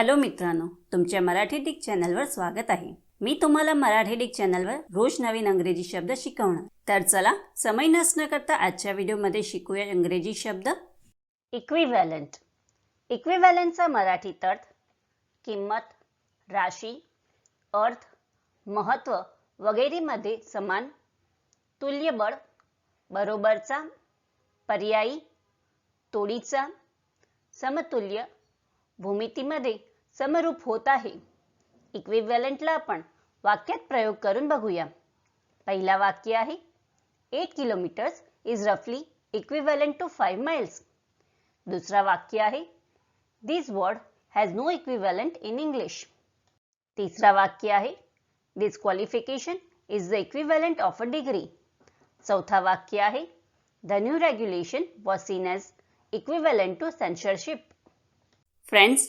Hello मित्रांनो तुमच्या Marathi Dick चॅनलवर स्वागत आहे. मी तुम्हाला मराठी डिक चॅनलवर रोज नवीन अंग्रेजी शब्द शिकवणार. तर चला समय नसणं करता आजच्या व्हिडिओमध्ये शिकूया इंग्रजी शब्द. इक्विव्हॅलंट इक्विव्हॅलंटचा मराठीत अर्थ किंमत राशी अर्थ महत्त्व वगैरेमध्ये समान तुल्यबळ बरोबरचा पर्यायी तोडीचा समतुल्य भूमितीमध्ये समरूप होत आहे. इक्विव्हॅलंटला आपण वाक्यात प्रयोग करून बघूया. पहिला वाक्य आहे एट किलोमीटर्स इज रफली इक्विव्हॅलंट टू फाईव्ह माइल्स दुसरा वाक्य आहे this word has no equivalent in English. तिसरा वाक्य आहे this qualification is the equivalent of a degree. चौथा वाक्य आहे the new regulation was seen as equivalent to censorship friends